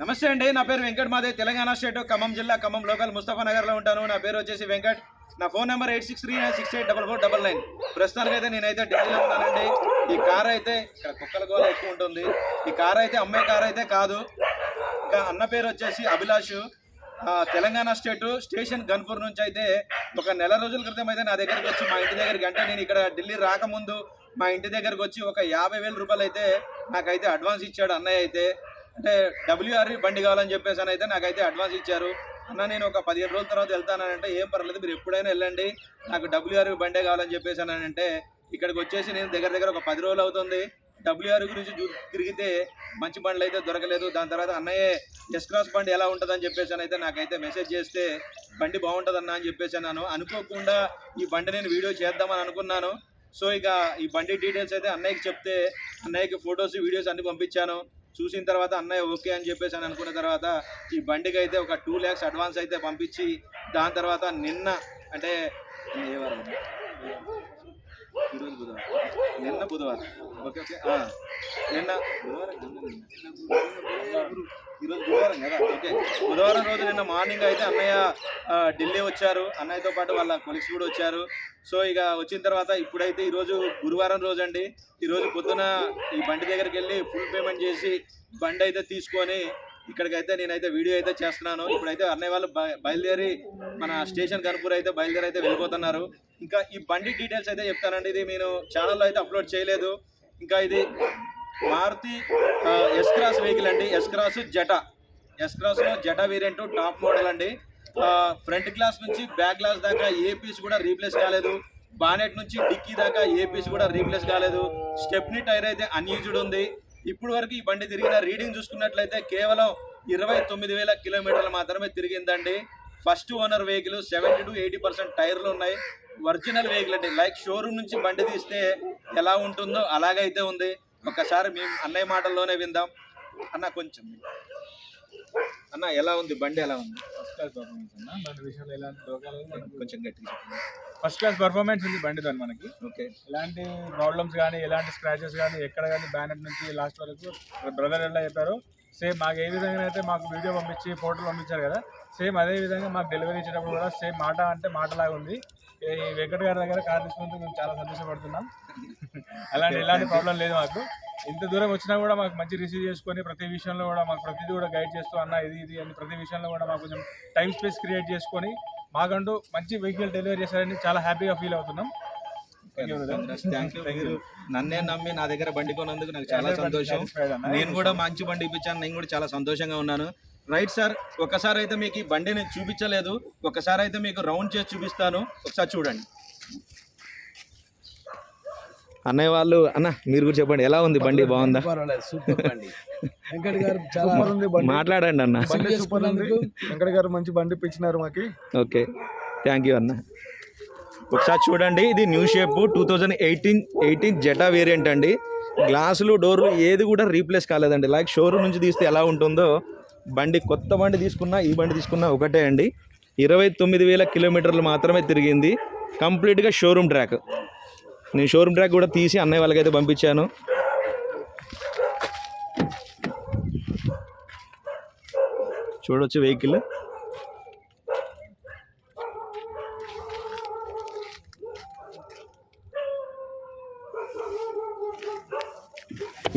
నమస్తే అండి నా పేరు వెంకట్ మాదే. తెలంగాణ స్టేట్ ఖమ్మం జిల్లా ఖమ్మం లోకల్ ముస్తఫా నగర్లో ఉంటాను. నా పేరు వచ్చేసి వెంకట్. నా phone number eight six three nine six eight double four double nine. ప్రస్తుతానికి అయితే నేనైతే ఢిల్లీలో ఉన్నానండి. ఈ కార్ అయితే ఇక్కడ కుక్కల గోల ఎక్కువ ఉంటుంది. ఈ కార్ అయితే అమ్మాయి కార్ అయితే కాదు. ఇంకా అన్న పేరు వచ్చేసి అభిలాష్. తెలంగాణ స్టేట్ స్టేషన్ గన్పూర్ నుంచి అయితే ఒక నెల రోజుల క్రితం అయితే నా దగ్గరికి వచ్చి మా ఇంటి దగ్గరికి అంటే నేను ఇక్కడ ఢిల్లీ రాకముందు మా ఇంటి దగ్గరకు వచ్చి ఒక యాభై వేల రూపాయలు అయితే నాకైతే అడ్వాన్స్ ఇచ్చాడు అన్నయ్య అయితే. అంటే డబ్ల్యూఆర్ఈ బండి కావాలని చెప్పేసి అని అయితే నాకైతే అడ్వాన్స్ ఇచ్చారు. అన్న నేను ఒక పదిహేను రోజుల తర్వాత వెళ్తానంటే ఏం పర్లేదు మీరు ఎప్పుడైనా వెళ్ళండి. నాకు డబ్ల్యూఆర్ఈ బండే కావాలని చెప్పేసి అని అంటే ఇక్కడికి వచ్చేసి నేను దగ్గర దగ్గర ఒక పది రోజులు అవుతుంది. డబ్ల్యూఆర్ గురించి తిరిగితే మంచి బండ్లు అయితే దొరకలేదు. దాని తర్వాత అన్నయ్య ఎస్ క్రాస్ బండి ఎలా ఉంటుందని చెప్పేసి అని అయితే నాకైతే మెసేజ్ చేస్తే బండి బాగుంటుందన్న అని చెప్పేసి అన్నాను. అనుకోకుండా ఈ బండి నేను వీడియో చేద్దామని అనుకున్నాను. సో ఇక ఈ బండి డీటెయిల్స్ అయితే అన్నయ్యకి చెప్తే అన్నయ్యకి ఫొటోస్ వీడియోస్ అన్ని పంపించాను. చూసిన తర్వాత అన్నయ్య ఓకే అని చెప్పేసి అని అనుకున్న తర్వాత ఈ బండికి అయితే ఒక టూ ల్యాక్స్ అడ్వాన్స్ అయితే పంపించి దాని తర్వాత నిన్న అంటే నిన్న ఏ వారం ఈరోజు బుధవారం. నిన్న బుధవారం. Okay okay. నిన్న బుధవారం ఈరోజు బుధవారం కదా. ఓకే. బుధవారం రోజు నిన్న మార్నింగ్ అయితే అన్నయ్య ఢిల్లీ వచ్చారు. అన్నయ్యతో పాటు వాళ్ళ కొలిక్స్ కూడా వచ్చారు. సో ఇక వచ్చిన తర్వాత ఇప్పుడైతే ఈరోజు గురువారం రోజు అండి ఈరోజు పొద్దున ఈ బండి దగ్గరికి వెళ్ళి ఫుల్ పేమెంట్ చేసి బండి అయితే తీసుకొని ఇక్కడికైతే నేనైతే వీడియో అయితే చేస్తున్నాను. ఇప్పుడైతే అన్నయ్య వాళ్ళు బయలుదేరి మన స్టేషన్ కనుపూర్ అయితే బయలుదేరి అయితే వెళ్ళిపోతున్నారు. ఇంకా ఈ బండి డీటెయిల్స్ అయితే చెప్తానండి. ఇది నేను ఛానల్లో అయితే అప్లోడ్ చేయలేదు. ఇంకా ఇది మారుతి ఎస్ క్రాస్ వెహికల్ అండి. ఎస్ క్రాస్ జటా ఎస్ క్రాస్లో జటా వేరియంట్ టాప్ మోడల్ అండి. ఫ్రంట్ గ్లాస్ నుంచి బ్యాక్ గ్లాస్ దాకా ఏ పీస్ కూడా రీప్లేస్ కాలేదు. బానెట్ నుంచి డిక్కీ దాకా ఏ పీస్ కూడా రీప్లేస్ కాలేదు. స్టెప్నీ టైర్ అయితే అన్యూజ్డ్ ఉంది. ఇప్పుడు వరకు ఈ బండి తిరిగిన రీడింగ్ చూసుకున్నట్లయితే కేవలం ఇరవై తొమ్మిది వేల కిలోమీటర్లు మాత్రమే తిరిగిందండి. First owner vehicle seventy to eighty percent టైర్లు ఉన్నాయి. ఒరిజినల్ వెహికల్ అండి. లైక్ షోరూమ్ నుంచి బండి తీస్తే ఎలా ఉంటుందో అలాగైతే ఉంది. ఒకసారి మేము అన్నయ్య మాటల్లోనే విందాం. అన్న కొంచెం. అన్న ఎలా ఉంది? బండి ఎలా ఉంది? క్లాస్ పర్ఫార్మెన్స్ అన్న? బండి విషయంలో ఎలాంటి మనకు కొంచెం గట్టిగా ఫస్ట్ క్లాస్ పర్ఫార్మెన్స్ ఉంది బండి దాని మనకి. ఓకే. ఎలాంటి ప్రాబ్లమ్స్ కానీ ఎలాంటి స్క్రాచెస్ కానీ ఎక్కడ కానీ బ్యానెట్ నుంచి లాస్ట్ వరకు బ్రదర్ ఎలా చెప్పారు సేమ్ మాకు ఏ విధంగా అయితే మాకు వీడియో పంపించి ఫోటోలు పంపించారు కదా సేమ్ అదే విధంగా మాకు డెలివరీ ఇచ్చేటప్పుడు కూడా సేమ్ మాట అంటే మాటలాగా ఉంది. ఈ వెంకట్ గారి దగ్గర కార్ తీసుకుంటే మేము చాలా సంతోషపడుతున్నాం. అలాంటి ఎలాంటి ప్రాబ్లం లేదు మాకు. ఇంత దూరం వచ్చినా కూడా మాకు మంచి రిసీవ్ చేసుకొని ప్రతి విషయంలో కూడా మాకు ప్రతిదీ కూడా గైడ్ చేస్తూ అన్న ఇది ఇది అని ప్రతి విషయంలో కూడా మాకు కొంచెం టైం స్పేస్ క్రియేట్ చేసుకొని మాకంటూ మంచి వెహికల్ డెలివరీ చేశారని చాలా హ్యాపీగా ఫీల్ అవుతున్నాం. నన్నే నమ్మి నా దగ్గర బండి కొన్నందుకు నాకు చాలా సంతోషం. నేను కూడా మంచి బండి ఇప్పించాను నేను కూడా చాలా సంతోషంగా ఉన్నాను. రైట్ సార్ ఒకసారి అయితే మీకు ఈ బండిని చూపించలేదు. ఒకసారి అయితే మీకు రౌండ్ చేసి చూపిస్తాను. ఒకసారి చూడండి. అన్నయ్య వాళ్ళు అన్న మీరు కూడా చెప్పండి ఎలా ఉంది బండి? బాగుందా? వెంకట్ గారు చాలా ఉంది. మాట్లాడండి అన్న. బండి సూపర్ ఉంది. వెంకట గారు మంచి బండి ఇప్పించినారు మాకి. ఓకే. థ్యాంక్ యూ అన్న. ఒకసారి చూడండి ఇది new shape two thousand eighteen eighteen Zeta variant అండి. గ్లాసులు డోర్లు ఏది కూడా రీప్లేస్ కాలేదండి. లైక్ షోరూమ్ నుంచి తీస్తే ఎలా ఉంటుందో బండి కొత్త బండి తీసుకున్నా ఈ బండి తీసుకున్నా ఒకటే అండి. ఇరవై తొమ్మిది వేల కిలోమీటర్లు మాత్రమే తిరిగింది. కంప్లీట్గా షోరూమ్ ట్రాక్ నేను షోరూమ్ ట్రాక్ కూడా తీసి అన్నయ్య వాళ్ళకైతే పంపించాను. చూడొచ్చు వెహికల్.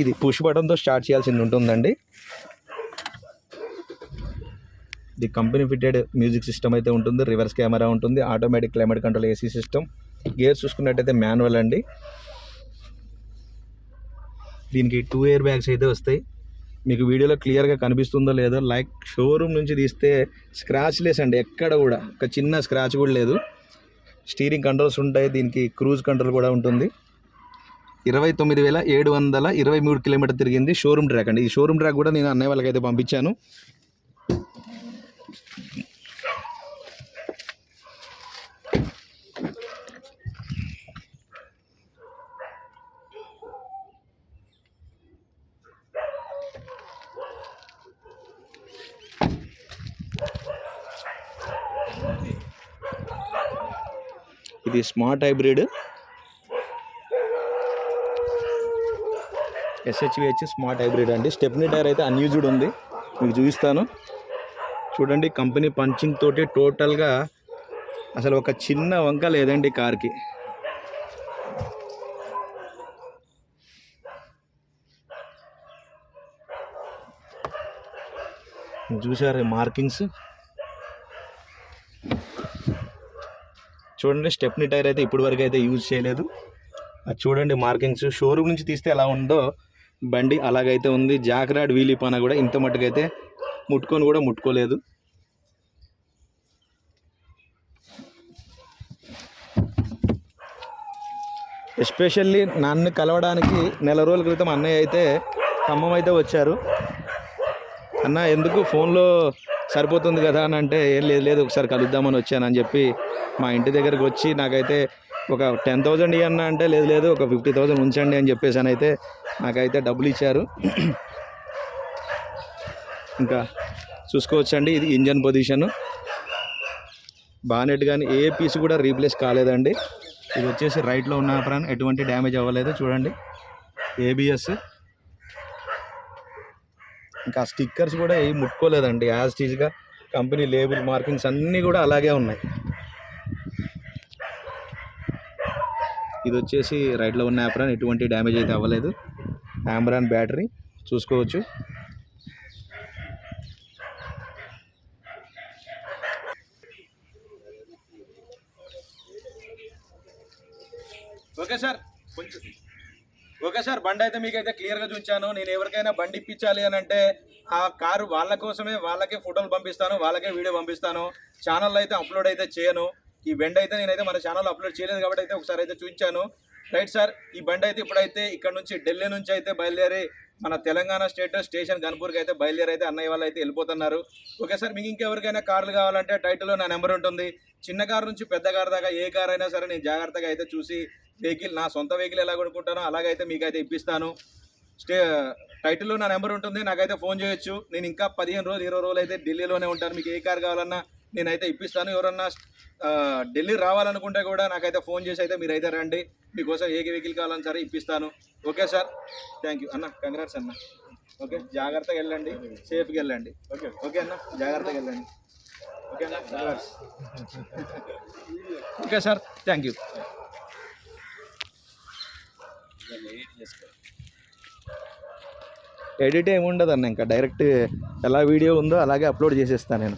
ఇది పుష్ బటన్తో స్టార్ట్ చేయాల్సింది ఉంటుందండి. ఇది కంపెనీ ఫిట్టెడ్ మ్యూజిక్ సిస్టమ్ అయితే ఉంటుంది. రివర్స్ కెమెరా ఉంటుంది. Automatic climate control AC system. Gear చూసుకున్నట్టయితే మాన్యువల్ అండి. దీనికి టూ ఇయర్ బ్యాగ్స్ అయితే వస్తాయి. మీకు వీడియోలో క్లియర్గా కనిపిస్తుందో లేదో లైక్ షోరూమ్ నుంచి తీస్తే స్క్రాచ్ లెస్ అండి ఎక్కడ కూడా. ఒక చిన్న స్క్రాచ్ కూడా లేదు. స్టీరింగ్ కంట్రోల్స్ ఉంటాయి దీనికి క్రూజ్ కంట్రోల్ కూడా ఉంటుంది. ఇరవై తొమ్మిది వేల ఏడు వందల ఇరవై మూడు కిలోమీటర్ తిరిగింది షోరూమ్ ట్రాక్ అండి. ఈ షోరూమ్ ట్రాక్ కూడా నేను అన్నయ్య వాళ్ళకి అయితే పంపించాను. ఇది smart hybrid. SHVS smart hybrid అండి. స్టెప్నీ టైర్ అయితే అన్యూజ్డ్ ఉంది. మీకు చూపిస్తాను. చూడండి కంపెనీ పంచింగ్ తోటి టోటల్గా అసలు ఒక చిన్న వంక లేదండి కార్కి. చూసారు మార్కింగ్స్? చూడండి స్టెప్ని టైర్ అయితే ఇప్పటి వరకు అయితే యూజ్ చేయలేదు. అది చూడండి మార్కింగ్స్. షోరూమ్ నుంచి తీస్తే ఎలా ఉందో బండి అలాగైతే ఉంది. జాక్రాడ్ వీలీ పన కూడా ఇంత మట్టుకైతే ముట్టుకొని కూడా ముట్టుకోలేదు. ఎస్పెషల్లీ నన్ను కలవడానికి నెల రోజుల క్రితం అన్నయ్య అయితే ఖమ్మం అయితే వచ్చారు. అన్న ఎందుకు ఫోన్లో సరిపోతుంది కదా అని అంటే ఏం లేదు లేదు ఒకసారి కలుద్దామని వచ్చానని చెప్పి మా ఇంటి దగ్గరకు వచ్చి నాకైతే ఒక టెన్ థౌజండ్ ఇవ్వన్న అంటే లేదు లేదు ఒక ఫిఫ్టీ థౌజండ్ ఉంచండి అని చెప్పేసి అని అయితే నాకైతే డబ్బులు ఇచ్చారు. ఇంకా చూసుకోవచ్చండి ఇది ఇంజన్ పొజిషను. బానెట్ కానీ ఏ పీస్ కూడా రీప్లేస్ కాలేదండి. ఇది వచ్చేసి రైట్లో ఉన్న ప్రాన్ ఎటువంటి డ్యామేజ్ అవ్వలేదు చూడండి. ఏబిఎస్. ఇంకా స్టిక్కర్స్ కూడా ఏవి ముట్టుకోలేదండి. యాజ్ టీజ్గా కంపెనీ లేబుల్ మార్కింగ్స్ అన్నీ కూడా అలాగే ఉన్నాయి. ఇది వచ్చేసి రైట్లో ఉన్న యాప్రాన్. ఎటువంటి డ్యామేజ్ అయితే అవ్వలేదు. ఆంబ్రాన్ బ్యాటరీ చూసుకోవచ్చు. Okay sir. కొంచెం ఓకే సార్ బండి అయితే మీకైతే క్లియర్గా చూపించాను. నేను ఎవరికైనా బండి ఇప్పించాలి అని అంటే ఆ కారు వాళ్ళ కోసమే వాళ్ళకే ఫోటోలు పంపిస్తాను వాళ్ళకే వీడియో పంపిస్తాను. ఛానల్లో అయితే అప్లోడ్ అయితే చేయను. ఈ బండి అయితే నేనైతే మన ఛానల్లో అప్లోడ్ చేయలేదు కాబట్టి అయితే ఒకసారి అయితే చూపించాను. రైట్ సార్ ఈ బండి అయితే ఇప్పుడైతే ఇక్కడ నుంచి ఢిల్లీ నుంచి అయితే బయలుదేరి మన తెలంగాణ స్టేట్ స్టేషన్ గన్పూర్కి అయితే బయలుదేరి అయితే అన్నయ్య వాళ్ళు అయితే వెళ్ళిపోతున్నారు. ఓకే సార్ మీకు ఇంకెవరికైనా కార్లు కావాలంటే టైటిల్లో నా నెంబర్ ఉంటుంది. చిన్న కారు నుంచి పెద్ద కారు దాకా ఏ కారు అయినా సరే నేను జాగ్రత్తగా అయితే చూసి వెహికల్ నా సొంత వెహికల్ ఎలా కొనుక్కుంటానో అలాగైతే మీకైతే ఇప్పిస్తాను. స్టే టైటిల్లో నా నెంబర్ ఉంటుంది నాకైతే ఫోన్ చేయొచ్చు. నేను ఇంకా పదిహేను రోజులు ఇరవై రోజులు అయితే ఢిల్లీలోనే ఉంటాను. మీకు ఏ కార్ కావాలన్నా నేనైతే ఇప్పిస్తాను. ఎవరన్నా ఢిల్లీ రావాలనుకుంటే కూడా నాకైతే ఫోన్ చేసి అయితే మీరైతే రండి. మీకోసం ఏ వెహికల్ కావాలన్నా సరే ఇప్పిస్తాను. Okay sir? థ్యాంక్ యూ అన్న కంగ్రాట్స్ అన్న. ఓకే జాగ్రత్తగా వెళ్ళండి. సేఫ్గా వెళ్ళండి. ఓకే. ఓకే అన్న జాగ్రత్తగా వెళ్ళండి. ఓకే అన్న okay sir thank you edit ఏమి ఉండదు అన్న ఇంకా డైరెక్ట్ ఎలా వీడియో ఉందో అలాగే అప్లోడ్ చేసేస్తాను నేను.